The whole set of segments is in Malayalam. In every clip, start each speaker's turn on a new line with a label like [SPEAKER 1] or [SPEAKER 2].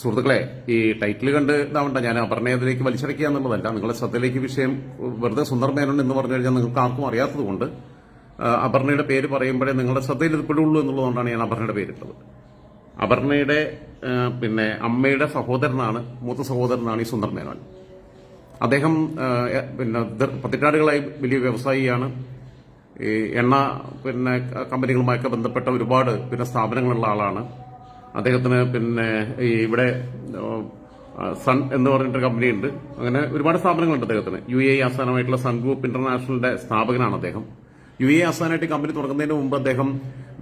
[SPEAKER 1] സുഹൃത്തുക്കളെ ഈ ടൈറ്റിൽ കണ്ട് ഇതാവണ്ട. ഞാൻ അപർണയത്തിലേക്ക് വലിച്ചടക്കുക എന്നുള്ളതല്ല. നിങ്ങളുടെ ശ്രദ്ധയിലേക്ക് വിഷയം വെറുതെ സുന്ദർ മേനോൻ എന്ന് പറഞ്ഞു കഴിഞ്ഞാൽ നിങ്ങൾക്ക് ആർക്കും അറിയാത്തതുകൊണ്ട് അപർണയുടെ പേര് പറയുമ്പോഴേ നിങ്ങളുടെ ശ്രദ്ധയിൽ ഇത് പെടുള്ളൂ എന്നുള്ളതുകൊണ്ടാണ് ഞാൻ അപർണയുടെ പേരിട്ടത് അപർണയുടെ പിന്നെ അമ്മയുടെ സഹോദരനാണ് മൂത്ത സഹോദരനാണ് ഈ സുന്ദർ മേനോൻ. അദ്ദേഹം പിന്നെ പതിറ്റാണ്ടുകളായി വലിയ വ്യവസായിയാണ്. ഈ എണ്ണ പിന്നെ കമ്പനികളുമായൊക്കെ ബന്ധപ്പെട്ട ഒരുപാട് പിന്നെ സ്ഥാപനങ്ങളുള്ള ആളാണ്. അദ്ദേഹത്തിന് പിന്നെ ഈ ഇവിടെ സൺ എന്ന് പറഞ്ഞിട്ടൊരു കമ്പനിയുണ്ട് അങ്ങനെ ഒരുപാട് സ്ഥാപനങ്ങളുണ്ട് അദ്ദേഹത്തിന്. യു എ ആസ്ഥാനമായിട്ടുള്ള സൺ ഗ്രൂപ്പ് ഇന്റർനാഷണലിന്റെ സ്ഥാപകനാണ് അദ്ദേഹം. യു എ ആസ്ഥാനമായിട്ട് കമ്പനി തുടങ്ങുന്നതിന് മുമ്പ് അദ്ദേഹം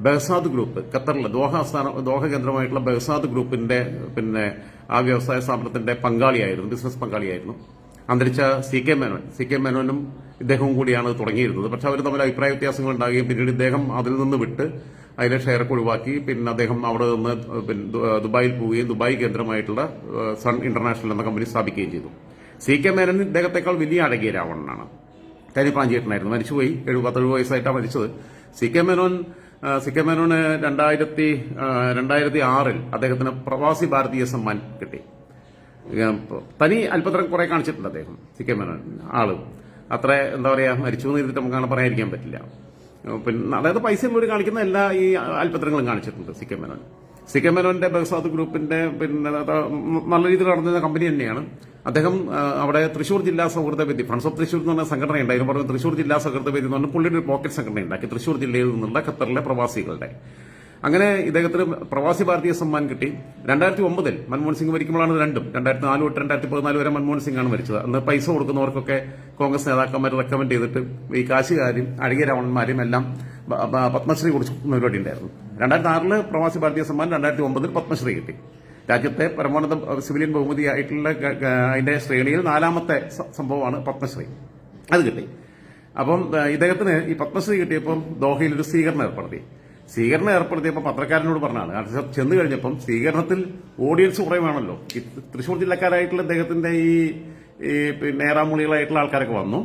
[SPEAKER 1] ബഹസാദ് ഗ്രൂപ്പ് ഖത്തറിലെ ദോഹ ആസ്ഥാന ദോഹ കേന്ദ്രമായിട്ടുള്ള ബഹസാദ് ഗ്രൂപ്പിന്റെ പിന്നെ ആ വ്യവസായ സ്ഥാപനത്തിന്റെ പങ്കാളിയായിരുന്നു ബിസിനസ് പങ്കാളിയായിരുന്നു. അന്തരിച്ച C K Menon C K മേനോനും ഇദ്ദേഹവും കൂടിയാണ് തുടങ്ങിയിരുന്നത്. പക്ഷെ അവർ തമ്മിൽ അഭിപ്രായ വ്യത്യാസങ്ങൾ ഉണ്ടാകുകയും പിന്നീട് ഇദ്ദേഹം അതിൽ നിന്ന് വിട്ട് അതിലെ ഷെയറൊക്കെ ഒഴിവാക്കി. പിന്നെ അദ്ദേഹം അവിടെ നിന്ന് ദുബായിൽ പോവുകയും ദുബായ് കേന്ദ്രമായിട്ടുള്ള സൺ ഇന്റർനാഷണൽ എന്ന കമ്പനി സ്ഥാപിക്കുകയും ചെയ്തു. സി കെ മേനൻ ഇദ്ദേഹത്തെക്കാൾ വലിയ അടങ്ങിയ രാവണനാണ്. കരിപ്രാഞ്ചേട്ടനായിരുന്നു മരിച്ചുപോയി. എഴുപത്തെഴുപത് വയസ്സായിട്ടാണ് മരിച്ചത്. C K Menon C K മേനോന് രണ്ടായിരത്തി രണ്ടായിരത്തി ആറിൽ അദ്ദേഹത്തിന് പ്രവാസി ഭാരതീയ സമ്മാൻ കിട്ടി. തനി അല്പത്തരം കുറെ കാണിച്ചിട്ടുണ്ട് അദ്ദേഹം സി കെ മേനോൻ ആൾ. അത്ര എന്താ പറയാ മരിച്ചു എന്ന് ഇരുന്നിട്ട് നമുക്ക് അങ്ങനെ പറയാതിരിക്കാൻ പറ്റില്ല. പിന്നെ അതായത് പൈസ ഉള്ളവർ കാണിക്കുന്ന എല്ലാ ഈ അൽപത്രങ്ങളും കാണിച്ചിട്ടുണ്ട് സി കെ മേനോൻ. സി മേനോന്റെ ഗ്രൂപ്പിന്റെ പിന്നെ നല്ല രീതിയിൽ നടന്നിരുന്ന കമ്പനി തന്നെയാണ്. അദ്ദേഹം അവിടെ തൃശൂർ ജില്ലാ സൗഹൃദ വേദി ഫ്രണ്ട്സ് ഓഫ് തൃശൂർ എന്ന് പറഞ്ഞ സംഘടന ഉണ്ടായിരുന്നു പറഞ്ഞു തൃശൂർ ജില്ലാ സൗഹൃദ വേദി എന്ന് പറഞ്ഞാൽ പുള്ളിയുടെ ഒരു പോക്കറ്റ് സംഘടന ഉണ്ടാക്കി തൃശൂർ ജില്ലയിൽ നിന്നുള്ള ഖത്തറിലെ പ്രവാസികളുടെ. അങ്ങനെ ഇദ്ദേഹത്തിന് പ്രവാസി ഭാരതീയ സമ്മാൻ കിട്ടി. രണ്ടായിരത്തി ഒമ്പതിൽ മൻമോഹൻ സിംഗ് മരിക്കുമ്പോഴാണ് രണ്ടും. രണ്ടായിരത്തി നാല് തൊട്ട് രണ്ടായിരത്തി പതിനാല് വരെ മൻമോഹൻ സിംഗ് ആണ് മരിച്ചത്. അന്ന് പൈസ കൊടുക്കുന്നവർക്കൊക്കെ കോൺഗ്രസ് നേതാക്കന്മാർ റെക്കമെൻഡ് ചെയ്തിട്ട് ഈ കാശുകാരും അഴകിയ രാവണന്മാരും എല്ലാം പത്മശ്രീ കൊടുക്കുന്ന പരിപാടി ഉണ്ടായിരുന്നു. രണ്ടായിരത്തി ആറിൽ പ്രവാസി ഭാരതീയ സമ്മാൻ രണ്ടായിരത്തി ഒമ്പതിൽ പത്മശ്രീ കിട്ടി. രാജ്യത്തെ പരമോന്നത സിവിലിയൻ ബഹുമതി ആയിട്ടുള്ള അതിന്റെ ശ്രേണിയിൽ നാലാമത്തെ സംഭവമാണ് പത്മശ്രീ. അത് കിട്ടി. അപ്പം ഇദ്ദേഹത്തിന് ഈ പത്മശ്രീ കിട്ടിയപ്പം ദോഹയിൽ ഒരു സ്വീകരണം ഏർപ്പെടുത്തി. സ്വീകരണം ഏർപ്പെടുത്തിയപ്പോൾ പത്രക്കാരനോട് പറഞ്ഞാണ് കാരണം ചെന്ന് കഴിഞ്ഞപ്പം സ്വീകരണത്തിൽ ഓഡിയൻസ് കുറയുവാണല്ലോ. ഈ തൃശ്ശൂർ ജില്ലക്കാരായിട്ടുള്ള അദ്ദേഹത്തിന്റെ ഈ പിന്നെ ഏറാമൂളികളായിട്ടുള്ള ആൾക്കാരൊക്കെ വന്നു.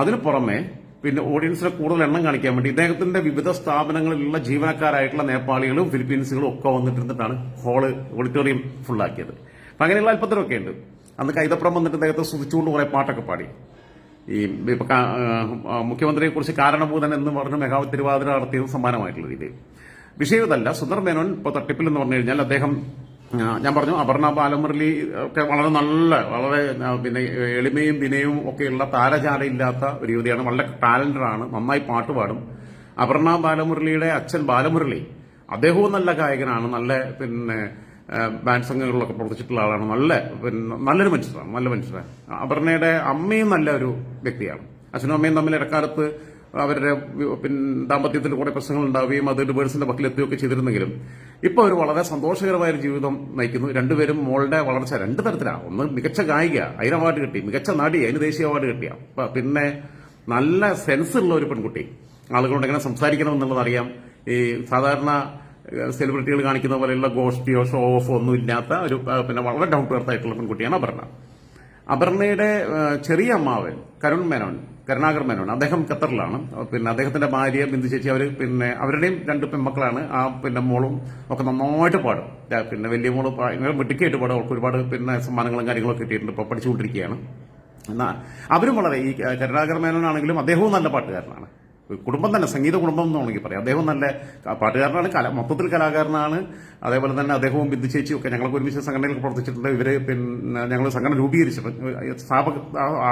[SPEAKER 1] അതിന് പുറമെ പിന്നെ ഓഡിയൻസിനെ കൂടുതൽ എണ്ണം കാണിക്കാൻ വേണ്ടി ഇദ്ദേഹത്തിന്റെ വിവിധ സ്ഥാപനങ്ങളിലുള്ള ജീവനക്കാരായിട്ടുള്ള നേപ്പാളികളും ഫിലിപ്പീൻസുകളും ഒക്കെ വന്നിട്ടിരുന്നിട്ടാണ് ഹോൾ ഓഡിറ്റോറിയം ഫുള്ളാക്കിയത് അപ്പം അങ്ങനെയുള്ള അല്പത്തരമൊക്കെ ഉണ്ട്. അന്ന് കൈതപ്പുറം വന്നിട്ട് അദ്ദേഹത്തെ സ്തുതിച്ചുകൊണ്ട് കുറെ പാട്ടൊക്കെ പാടി. ഈ ഇപ്പൊ കാ- ആ, മുഖ്യമന്ത്രിയെ കുറിച്ച് കാരണഭൂതൻ എന്ന് പറഞ്ഞ് മെഗാ തിരുവാതിര നടത്തിയത് സമ്മാനമായിട്ടുള്ള രീതി വിഷയം ഇതല്ല സുന്ദർ മേനോൻ ഇപ്പോൾ തട്ടിപ്പിൽ എന്ന് പറഞ്ഞു കഴിഞ്ഞാൽ അദ്ദേഹം ഞാൻ പറഞ്ഞു അപർണ ബാലമുരളി ഒക്കെ വളരെ നല്ല വളരെ പിന്നെ എളിമയും വിനയവും ഒക്കെയുള്ള താരജാലയില്ലാത്ത ഒരു യുവതിയാണ് വളരെ ടാലന്റഡാണ് നന്നായി പാട്ട് പാടും. അപർണ ബാലമുരളിയുടെ അച്ഛൻ ബാലമുരളി അദ്ദേഹവും നല്ല ഗായകനാണ് നല്ല പിന്നെ ബാൻഡ് സംഘങ്ങളിലൊക്കെ പ്രവർത്തിച്ചിട്ടുള്ള ആളാണ്. നല്ല പിന്നെ നല്ലൊരു മനുഷ്യരാണ് നല്ല മനുഷ്യരാണ് അപർണയുടെ അമ്മയും നല്ല ഒരു വ്യക്തിയാണ്. അച്ഛനും അമ്മയും തമ്മിൽ ഇടക്കാലത്ത് അവരുടെ പിന്നെ ദാമ്പത്യത്തിൽ കുറെ പ്രശ്നങ്ങൾ ഉണ്ടാവുകയും അത് ഡിവേഴ്സിന്റെ പക്കിലെത്തുകയൊക്കെ ചെയ്തിരുന്നെങ്കിലും ഇപ്പോൾ അവർ വളരെ സന്തോഷകരമായ ഒരു ജീവിതം നയിക്കുന്നു. രണ്ടുപേരും മോളുടെ വളർച്ച രണ്ട് തരത്തിലാണ് ഒന്ന് മികച്ച ഗായിക അതിന് അവാർഡ് കിട്ടി. മികച്ച നടി അതിന് ദേശീയ അവാർഡ് കിട്ടിയ. പിന്നെ നല്ല സെൻസ് ഉള്ള ഒരു പെൺകുട്ടി. ആളുകളോട് എങ്ങനെ സംസാരിക്കണം എന്നുള്ളത് അറിയാം ഈ സാധാരണ സെലിബ്രിറ്റികൾ കാണിക്കുന്ന പോലെയുള്ള ഗോഷ്ടിയോ ഷോ ഓഫോ ഒന്നും ഇല്ലാത്ത ഒരു പിന്നെ വളരെ ഡൗൺ ടു എർത്ത് ആയിട്ടുള്ള പെൺകുട്ടിയാണ് അപർണ. അപർണയുടെ ചെറിയ അമ്മാവൻ കരുൺ മേനോൻ കരുണാകർ മേനോൻ അദ്ദേഹം ഖത്തറിലാണ്. പിന്നെ അദ്ദേഹത്തിന്റെ ഭാര്യ ബിന്ദു ചേച്ചി അവർ പിന്നെ അവരുടെയും രണ്ട് പെൺമക്കളാണ്. ആ പിന്നെ മോളും ഒക്കെ നന്നായിട്ട് പാടും. പിന്നെ വലിയ മോൾ ഭയങ്കര പാടും. അവർക്ക് ഒരുപാട് പിന്നെ സമ്മാനങ്ങളും കാര്യങ്ങളൊക്കെ കിട്ടിയിട്ടുണ്ട്. ഇപ്പോൾ പഠിച്ചുകൊണ്ടിരിക്കുകയാണ്. എന്നാൽ അവരും വളരെ ഈ കരുണാകർ മേനോനാണെങ്കിലും അദ്ദേഹവും നല്ല പാട്ടുകാരനാണ്. കുടുംബം തന്നെ സംഗീത കുടുംബം എന്ന് വേണമെങ്കിൽ പറയാം. അദ്ദേഹം നല്ല പാട്ടുകാരനാണ് കല മൊത്തത്തിൽ കലാകാരനാണ്. അതേപോലെ തന്നെ അദ്ദേഹവും ബിന്ദു ഒക്കെ ഞങ്ങൾക്ക് ഒരുമിച്ച് സംഘടനയിൽ പ്രവർത്തിച്ചിട്ടുണ്ട്. ഇവർ പിന്നെ ഞങ്ങൾ സംഘടന രൂപീകരിച്ചപ്പോൾ സ്ഥാപക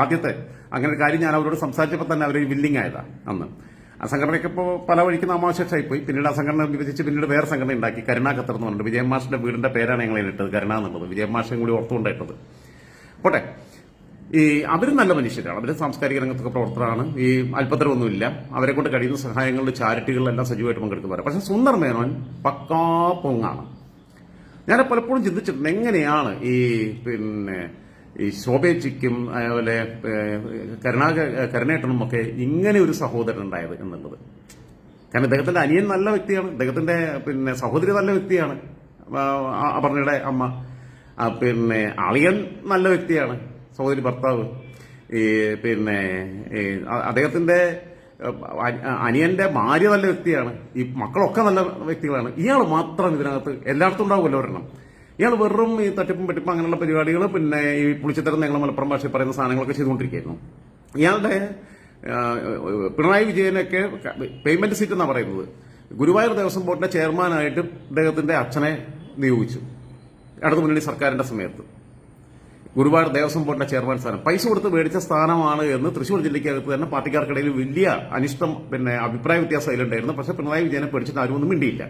[SPEAKER 1] ആദ്യത്തെ അങ്ങനെ ഒരു കാര്യം ഞാൻ അവരോട് സംസാരിച്ചപ്പോൾ തന്നെ അവർ വില്ലിംഗ് ആയതാണ് അന്ന്. ആ സംഘടനയ്ക്ക് ഇപ്പോൾ പല വഴിക്ക് നാമാവശേഷമായി പോയി പിന്നീട് ആ സംഘടന വിഭജിച്ച് പിന്നീട് വേറെ സംഘടന ഉണ്ടാക്കി. കരുണ ഖത്തർ എന്ന് പറഞ്ഞിട്ട് വിജയമാഷിന്റെ വീടിന്റെ പേരാണ് ഞങ്ങൾ ഇട്ടത് കരുണ എന്നുള്ളത്. വിജയൻ മാഷും കൂടി ഓർത്തുകൊണ്ടായിട്ടത്. പോട്ടെ. ഈ അവരും നല്ല മനുഷ്യരാണ്. അവർ സാംസ്കാരിക രംഗത്തൊക്കെ പ്രവർത്തനമാണ് ഈ അല്പത്തരമൊന്നുമില്ല അവരെ കൊണ്ട് കഴിയുന്ന സഹായങ്ങളുടെ ചാരിറ്റികളിലെല്ലാം സജീവമായിട്ട് പങ്കെടുക്കുന്നവരാണ്. പക്ഷെ സുന്ദർ മേനോൻ പക്കാ പൊങ്ങാണ്. ഞാൻ പലപ്പോഴും ചിന്തിച്ചിട്ടുണ്ട് എങ്ങനെയാണ് ഈ പിന്നെ ഈ ശോഭേച്ചിക്കും അതുപോലെ കരുണാക കരുണേട്ടനും ഒക്കെ ഇങ്ങനെ ഒരു സഹോദരൻ ഉണ്ടായത് എന്നുള്ളത്. കാരണം ഇദ്ദേഹത്തിന്റെ അനിയൻ നല്ല വ്യക്തിയാണ്. ഇദ്ദേഹത്തിന്റെ പിന്നെ സഹോദരി നല്ല വ്യക്തിയാണ്. അപർണയുടെ അമ്മ. പിന്നെ അളിയൻ നല്ല വ്യക്തിയാണ്. സഹോദരി ഭർത്താവ് ഈ പിന്നെ അദ്ദേഹത്തിന്റെ അനിയന്റെ ഭാര്യ നല്ല വ്യക്തിയാണ്. ഈ മക്കളൊക്കെ നല്ല വ്യക്തികളാണ്. ഇയാൾ മാത്രം ഇതിനകത്ത് എല്ലായിടത്തും ഉണ്ടാവുമല്ലോ ഒരെണ്ണം ഇയാൾ വെറും ഈ തട്ടിപ്പും പെട്ടിപ്പും അങ്ങനെയുള്ള പരിപാടികൾ പിന്നെ ഈ പുളിച്ചിത്തരം ഞങ്ങൾ മലപ്പുറം ഭാഷയിൽ പറയുന്ന സാധനങ്ങളൊക്കെ ചെയ്തുകൊണ്ടിരിക്കുകയായിരുന്നു ഇയാളുടെ പിണറായി വിജയനൊക്കെ പേയ്മെന്റ് സീറ്റ് എന്നാണ് പറയുന്നത്. ഗുരുവായൂർ ദേവസ്വം ബോർഡിന്റെ ചെയർമാനായിട്ട് അദ്ദേഹത്തിന്റെ അച്ഛനെ നിയോഗിച്ചു. ഇടതു മുന്നണി സർക്കാരിന്റെ സമയത്ത്. ഗുരുവായൂർ ദേവസ്വം ബോർഡിന്റെ ചെയർമാൻ സ്ഥാനം. പൈസ കൊടുത്ത് മേടിച്ച സ്ഥാനമാണ് എന്ന് തൃശൂർ ജില്ലയ്ക്കകത്ത് തന്നെ പാർട്ടിക്കാർക്കിടയിൽ വലിയ അനിഷ്ടം പിന്നെ അഭിപ്രായ വ്യത്യാസം അതിലുണ്ടായിരുന്നു. പക്ഷെ പിണറായി വിജയനെ പേടിച്ചിട്ട് ആരും ഒന്നും മിണ്ടിയില്ല.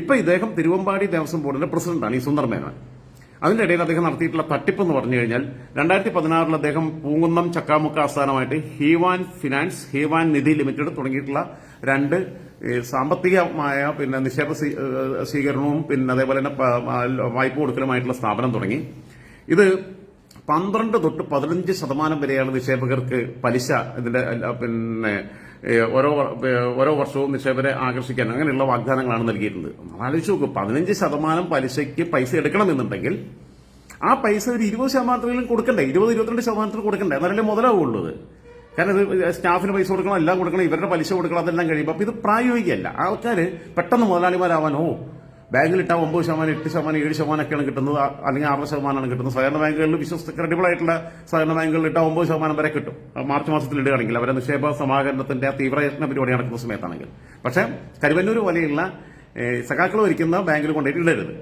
[SPEAKER 1] ഇപ്പൊ ഇദ്ദേഹം തിരുവമ്പാടി ദേവസ്വം ബോർഡിന്റെ പ്രസിഡന്റാണ് ഈ സുന്ദർ മേനോൻ. അതിന്റെ ഇടയിൽ അദ്ദേഹം നടത്തിയിട്ടുള്ള തട്ടിപ്പ് എന്ന് പറഞ്ഞു കഴിഞ്ഞാൽ രണ്ടായിരത്തി പതിനാറിൽ അദ്ദേഹം പൂങ്കുന്നം ചക്കാമുക്ക ആസ്ഥാനമായിട്ട് ഹീവാൻ ഫിനാൻസ് ഹീവാൻ നിധി ലിമിറ്റഡ് തുടങ്ങിയിട്ടുള്ള രണ്ട് സാമ്പത്തികമായ പിന്നെ നിക്ഷേപ സ്വീകരണവും പിന്നെ അതേപോലെ തന്നെ വായ്പ കൊടുക്കലുമായിട്ടുള്ള സ്ഥാപനം തുടങ്ങി. ഇത് പന്ത്രണ്ട് തൊട്ട് പതിനഞ്ച് ശതമാനം വരെയാണ് നിക്ഷേപകർക്ക് പലിശ ഇതിന്റെ പിന്നെ ഓരോ ഓരോ വർഷവും നിക്ഷേപരെ ആകർഷിക്കാൻ അങ്ങനെയുള്ള വാഗ്ദാനങ്ങളാണ് നൽകിയിരുന്നത് ആലോചിച്ച് നോക്കൂ പതിനഞ്ച് ശതമാനം പലിശയ്ക്ക് പൈസ എടുക്കണമെന്നുണ്ടെങ്കിൽ ആ പൈസ ഒരു ഇരുപത് ശതമാനത്തിലും കൊടുക്കണ്ടേ? ഇരുപത് ഇരുപത്തിരണ്ട് ശതമാനത്തിൽ കൊടുക്കണ്ടേ? എന്നാലല്ലേ മുതലാവുള്ളൂ കാരണം ഇത് സ്റ്റാഫിന് പൈസ കൊടുക്കണം എല്ലാം കൊടുക്കണം ഇവരുടെ പലിശ കൊടുക്കണം അതെല്ലാം കഴിയുമ്പോൾ അപ്പൊ ഇത് പ്രായോഗികമല്ല. ആൾക്കാർ പെട്ടെന്ന് മുതലാളിമാരാവാനോ ഇട്ടാൽ ഒമ്പത് ശതമാനം എട്ട് ശതമാനം ഏഴ് ശതമാനമൊക്കെയാണ് കിട്ടുന്നത്. അല്ലെങ്കിൽ ആറ് ശതമാനമാണ് കിട്ടുന്നത്. സഹകരണ ബാങ്കുകളിൽ വിശ്വസ്ത ക്രെഡിബിൾ ആയിട്ടുള്ള സഹകരണ ബാങ്കുകളിൽ ഇട്ടാൽ ഒമ്പത് ശതമാനം വരെ കിട്ടും. മാർച്ച് മാസത്തിൽ ഇടുകയാണെങ്കിൽ അവരെ നിക്ഷേപ സമാഹരണത്തിന്റെ തീവ്രയത്ന പരിപാടി നടക്കുന്ന സമയത്താണെങ്കിൽ. പക്ഷേ കരുവന്നൂർ പോലെയുള്ള സഖാക്കൾ ഭരിക്കുന്ന ബാങ്കിൽ കൊണ്ടുപോയിട്ട് ഇടരുത്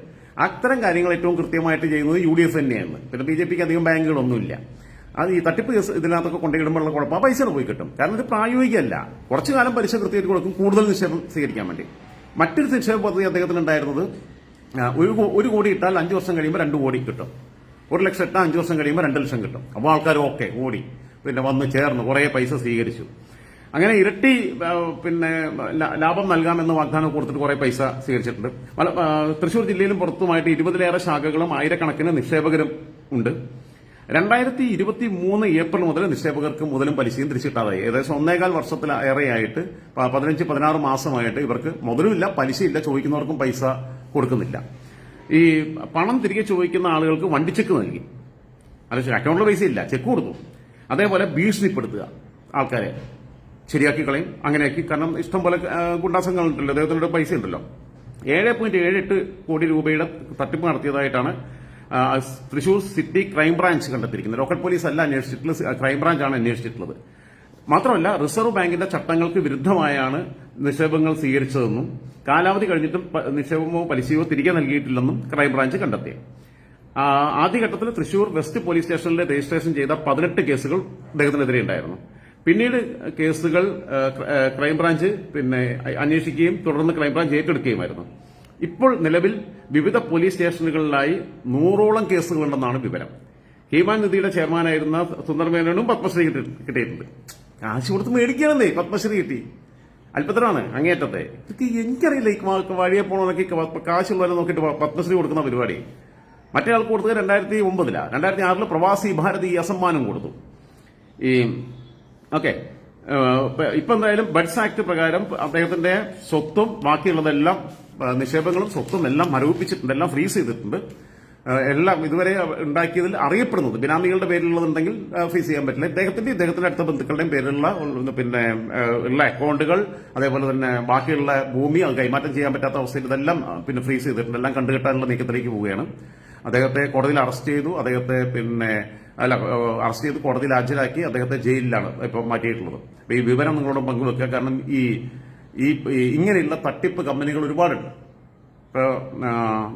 [SPEAKER 1] അത്തരം കാര്യങ്ങൾ ഏറ്റവും കൃത്യമായിട്ട് ചെയ്യുന്നത് യു ഡി എഫ് തന്നെയാണ്. പിന്നെ ബി ജെ പിക്ക് അധികം ബാങ്കുകളൊന്നുമില്ല. അത് ഈ തട്ടിപ്പ് കേസ് ഇതിനകത്തൊക്കെ കൊണ്ടുപോയിടുമ്പോഴുള്ള കുഴപ്പം പൈസ പോയി കിട്ടും. കാരണം ഇത് പ്രായോഗികമല്ല. കുറച്ചു കാലം പലിശ കൃത്യമായിട്ട് കൊടുക്കും കൂടുതൽ നിക്ഷേപം സ്വീകരിക്കാൻ വേണ്ടി. മറ്റൊരു നിക്ഷേപ പദ്ധതി അദ്ദേഹത്തിന് ഉണ്ടായിരുന്നത് ഒരു ഒരു കോടി ഇട്ടാൽ അഞ്ചു വർഷം കഴിയുമ്പോൾ രണ്ട് കോടി കിട്ടും. ഒരു ലക്ഷം ഇട്ടാൽ അഞ്ചു വർഷം കഴിയുമ്പോൾ രണ്ട് ലക്ഷം കിട്ടും. അപ്പോൾ ആൾക്കാർ ഓക്കെ ഓടി. പിന്നെ വന്ന് ചേർന്ന് കുറേ പൈസ സ്വീകരിച്ചു. അങ്ങനെ ഇരട്ടി പിന്നെ ലാഭം നൽകാമെന്ന് വാഗ്ദാനം കൊടുത്തിട്ട് കുറെ പൈസ സ്വീകരിച്ചിട്ടുണ്ട്. തൃശൂർ ജില്ലയിലും പുറത്തുമായിട്ട് ഇരുപതിലേറെ ശാഖകളും ആയിരക്കണക്കിന് നിക്ഷേപകരും ഉണ്ട്. രണ്ടായിരത്തി ഇരുപത്തി മൂന്ന് ഏപ്രിൽ മുതൽ നിക്ഷേപകർക്ക് മുതലും പലിശയും തിരിച്ചിട്ടാതായി. ഏകദേശം ഒന്നേകാൽ വർഷത്തിലേറെയായിട്ട് പതിനഞ്ച് പതിനാറ് മാസമായിട്ട് ഇവർക്ക് മുതലുമില്ല പലിശയില്ല ചോദിക്കുന്നവർക്കും പൈസ കൊടുക്കുന്നില്ല. ഈ പണം തിരികെ ചോദിക്കുന്ന ആളുകൾക്ക് വണ്ടി ചെക്ക് നൽകി. അല്ല അക്കൗണ്ടിൽ പൈസ ഇല്ല ചെക്ക് കൊടുത്തു. അതേപോലെ ഭീഷണിപ്പെടുത്തുക ആൾക്കാരെ ശരിയാക്കി കളയും അങ്ങനെയാക്കി. കാരണം ഇഷ്ടംപോലെ പോലെ ഉണ്ടല്ലോ അദ്ദേഹത്തിനോട് പൈസ ഉണ്ടല്ലോ. ഏഴ് പോയിന്റ് ഏഴ് എട്ട് കോടി രൂപയുടെ തട്ടിപ്പ് നടത്തിയതായിട്ടാണ് തൃശൂർ സിറ്റി ക്രൈംബ്രാഞ്ച് കണ്ടെത്തിയിരിക്കുന്നത്. ലോക്കൽ പോലീസ് അല്ല അന്വേഷിച്ചിട്ടുള്ളത് ക്രൈംബ്രാഞ്ചാണ് അന്വേഷിച്ചിട്ടുള്ളത്. മാത്രമല്ല റിസർവ് ബാങ്കിന്റെ ചട്ടങ്ങൾക്ക് വിരുദ്ധമായാണ് നിക്ഷേപങ്ങൾ സ്വീകരിച്ചതെന്നും കാലാവധി കഴിഞ്ഞിട്ടും നിക്ഷേപമോ പലിശയോ തിരികെ നൽകിയിട്ടില്ലെന്നും ക്രൈംബ്രാഞ്ച് കണ്ടെത്തി. ആദ്യഘട്ടത്തിൽ തൃശൂർ വെസ്റ്റ് പോലീസ് സ്റ്റേഷനിൽ രജിസ്ട്രേഷൻ ചെയ്ത പതിനെട്ട് കേസുകൾ അദ്ദേഹത്തിനെതിരെ ഉണ്ടായിരുന്നു. പിന്നീട് കേസുകൾ ക്രൈംബ്രാഞ്ച് പിന്നെ അന്വേഷിക്കുകയും തുടർന്ന് ക്രൈംബ്രാഞ്ച് ഏറ്റെടുക്കുകയുമായിരുന്നു. ഇപ്പോൾ നിലവിൽ വിവിധ പോലീസ് സ്റ്റേഷനുകളിലായി നൂറോളം കേസുകളുണ്ടെന്നാണ് വിവരം. ഹീമാൻ നിധിയുടെ ചെയർമാനായിരുന്ന സുന്ദർ മേനോനും പത്മശ്രീ കിട്ടി- കിട്ടിയിട്ടുണ്ട്. കാശ് കൊടുത്ത് മേടിക്കണമെന്നേ പത്മശ്രീ കിട്ടി. അല്പത്തരാണ് അങ്ങേറ്റത്തെ ഇതൊക്കെ എനിക്കറിയില്ല. ഈ വഴിയെ പോകണമെന്നൊക്കെ കാശുള്ളവരെ നോക്കിയിട്ട് പത്മശ്രീ കൊടുക്കുന്ന പരിപാടി. മറ്റേ ആൾക്ക് കൊടുത്തത് രണ്ടായിരത്തി ഒമ്പതിലാണ് രണ്ടായിരത്തി ആറിൽ പ്രവാസി ഭാരതി അസമ്മാനം കൊടുത്തു. ഈ ഓക്കെ. ഇപ്പൊ എന്തായാലും ബഡ്സ് ആക്ട് പ്രകാരം അദ്ദേഹത്തിന്റെ സ്വത്തും ബാക്കിയുള്ളതെല്ലാം നിക്ഷേപങ്ങളും സ്വത്തും എല്ലാം മരവിപ്പിച്ചിട്ടുണ്ട് എല്ലാം ഫ്രീസ് ചെയ്തിട്ടുണ്ട്. എല്ലാം ഇതുവരെ ഉണ്ടാക്കിയതിൽ അറിയപ്പെടുന്നത് ബിനാമികളുടെ പേരിലുള്ളതുണ്ടെങ്കിൽ ഫീസ് ചെയ്യാൻ പറ്റില്ല. ഇദ്ദേഹത്തിന്റെ ഇദ്ദേഹത്തിന്റെ അടുത്ത ബന്ധുക്കളുടെയും പേരിലുള്ള പിന്നെ ഉള്ള അക്കൗണ്ടുകൾ അതേപോലെ തന്നെ ബാക്കിയുള്ള ഭൂമി കൈമാറ്റം ചെയ്യാൻ പറ്റാത്ത അവസ്ഥയിൽ ഇതെല്ലാം പിന്നെ ഫ്രീസ് ചെയ്തിട്ടുണ്ട്. എല്ലാം കണ്ടുകെട്ടാനുള്ള നീക്കത്തിലേക്ക് പോവുകയാണ്. അദ്ദേഹത്തെ കോടതിയിൽ അറസ്റ്റ് ചെയ്തു. അദ്ദേഹത്തെ പിന്നെ അല്ല അറസ്റ്റ് ചെയ്ത് കോടതിയിൽ ഹാജരാക്കി അദ്ദേഹത്തെ ജയിലിലാണ് ഇപ്പൊ മാറ്റിയിട്ടുള്ളത്. ഈ വിവരം നിങ്ങളോട് പങ്കുവെക്കുക. കാരണം ഈ ഈ ഇങ്ങനെയുള്ള തട്ടിപ്പ് കമ്പനികൾ ഒരുപാടുണ്ട്. ഇപ്പൊ ആ,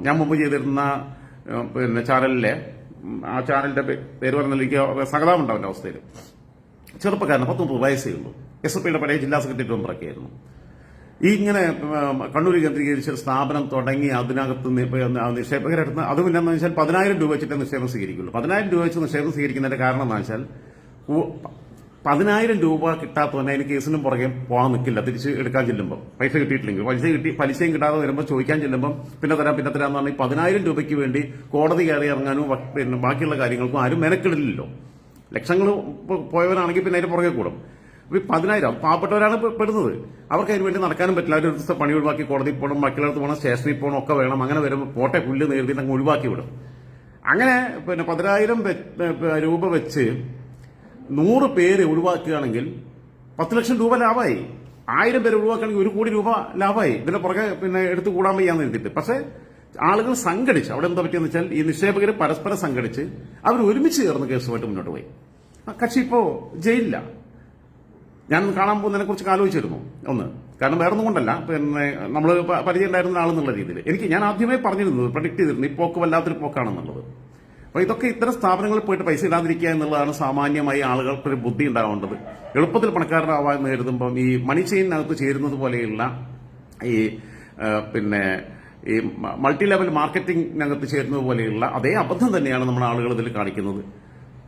[SPEAKER 1] ഞാൻ മുമ്പ് ചെയ്തിരുന്ന പിന്നെ ചാനലിലെ ആ ചാനലിന്റെ പേര് സഹതാപുണ്ടാവും എന്റെ അവസ്ഥയിൽ ചെറുപ്പക്കാരന് പത്ത് മുപ്പത് വയസ്സേ ഉള്ളൂ. എസ് എഫ് ഐയുടെ പഴയ ജില്ലാ സെക്രട്ടറി മെമ്പറൊക്കെയായിരുന്നു ഈ ഇങ്ങനെ കണ്ണൂർ കേന്ദ്രീകരിച്ച് സ്ഥാപനം തുടങ്ങി അതിനകത്ത് നിക്ഷേപകരെടുത്ത് അത് പിന്നെ വെച്ചാൽ പതിനായിരം രൂപ വെച്ചിട്ട് നിക്ഷേപം സ്വീകരിക്കുള്ളൂ. പതിനായിരം രൂപ വെച്ച് നിക്ഷേപം സ്വീകരിക്കുന്നതിന്റെ കാരണം എന്ന് വെച്ചാൽ പതിനായിരം രൂപ കിട്ടാത്തവനെ അതിന് കേസിനും പുറകെ പോകാൻ നിൽക്കില്ല തിരിച്ച് എടുക്കാൻ ചെല്ലുമ്പോൾ പൈസ കിട്ടിയിട്ടില്ലെങ്കിൽ. പൈസ കിട്ടി പലിശയും കിട്ടാതെ വരുമ്പോൾ ചോദിക്കാൻ ചെല്ലുമ്പോൾ പിന്നെ തരാം പിന്നെ തരാം എന്ന് പറഞ്ഞാൽ പതിനായിരം രൂപയ്ക്ക് വേണ്ടി കോടതി കയറി ഇറങ്ങാനും ബാക്കിയുള്ള കാര്യങ്ങൾക്കും ആരും മെനക്കിടില്ലല്ലോ. ലക്ഷങ്ങൾ പോയവരാണെങ്കിൽ പിന്നെ അതിന് പുറകെ കൂടും. അപ്പൊ ഈ പതിനായിരം പാവപ്പെട്ടവരാണ് പെടുന്നത്. അവർക്ക് അതിന് വേണ്ടി നടക്കാനും പറ്റില്ല. ഒരു ദിവസം പണി ഒഴിവാക്കി കോടതി പോകണം ബാക്കിയുള്ളടത്ത് പോകണം സ്റ്റേഷനിൽ പോകണം ഒക്കെ വേണം. അങ്ങനെ വരുമ്പോൾ പോട്ടെ പുല്ല് നേരിട്ട് അങ്ങ് ഒഴിവാക്കി വിടും. അങ്ങനെ പിന്നെ പതിനായിരം രൂപ വെച്ച് നൂറ് പേര് ഒഴിവാക്കുകയാണെങ്കിൽ പത്ത് ലക്ഷം രൂപ ലാഭമായി. ആയിരം പേര് ഒഴിവാക്കുകയാണെങ്കിൽ ഒരു കോടി രൂപ ലാഭമായി. ഇതിന്റെ പുറകെ പിന്നെ എടുത്തു കൂടാൻ വയ്യാന്ന് എഴുതിയിട്ട് പക്ഷേ ആളുകൾ സംഘടിച്ച് അവിടെ എന്താ പറ്റിയെന്ന് വെച്ചാൽ ഈ നിക്ഷേപകർ പരസ്പരം സംഘടിച്ച് അവർ ഒരുമിച്ച് ചേർന്ന് കേസുമായിട്ട് മുന്നോട്ട് പോയി. ആ കക്ഷി ഇപ്പോ ജയിലില്ല. ഞാൻ കാണാൻ പോകുന്നതിനെ കുറിച്ച് ആലോചിച്ചിരുന്നു ഒന്ന്. കാരണം വേറെ ഒന്നും കൊണ്ടല്ല. പിന്നെ നമ്മൾ പരിചയം ഉണ്ടായിരുന്ന ആളെന്നുള്ള രീതിയിൽ. എനിക്ക് ഞാൻ ആദ്യമേ പറഞ്ഞിരുന്നു പ്രഡിക്ട് ചെയ്തിരുന്നു ഈ പോക്ക് വല്ലാത്തൊരു പോക്കാണെന്നുള്ളത്. അപ്പൊ ഇതൊക്കെ ഇത്തരം സ്ഥാപനങ്ങളിൽ പോയിട്ട് പൈസ ഇടാതിരിക്കുക എന്നുള്ളതാണ് സാമാന്യമായി ആളുകൾക്കൊരു ബുദ്ധി ഉണ്ടാവേണ്ടത്. എളുപ്പത്തിൽ പണക്കാരനാവാൻ കരുതുമ്പം ഈ മണി ചെയിനകത്ത് ചേരുന്നത് പോലെയുള്ള ഈ പിന്നെ ഈ മൾട്ടി ലെവൽ മാർക്കറ്റിംഗിനകത്ത് ചേരുന്നത് പോലെയുള്ള അതേ അബദ്ധം തന്നെയാണ് നമ്മൾ ആളുകൾ ഇതിൽ കാണിക്കുന്നത്.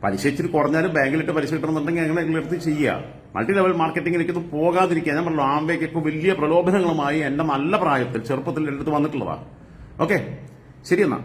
[SPEAKER 1] പലിശ ഇച്ചിരി കുറഞ്ഞാലും ബാങ്കിലിട്ട് പലിശ കിട്ടണമെന്നുണ്ടെങ്കിൽ അങ്ങനെ എടുത്ത് ചെയ്യുക. മൾട്ടി ലെവൽ മാർക്കറ്റിംഗിലേക്ക് ഇത് പോകാതിരിക്കുക. ഞാൻ പറഞ്ഞു ആംബേക്കൊക്കെ വലിയ പ്രലോഭനങ്ങളുമായി എന്റെ നല്ല പ്രായത്തിൽ ചെറുപ്പത്തിൽ എന്റെ അടുത്ത് വന്നിട്ടുള്ളതാണ്. ഓക്കെ? ശരി എന്നാ.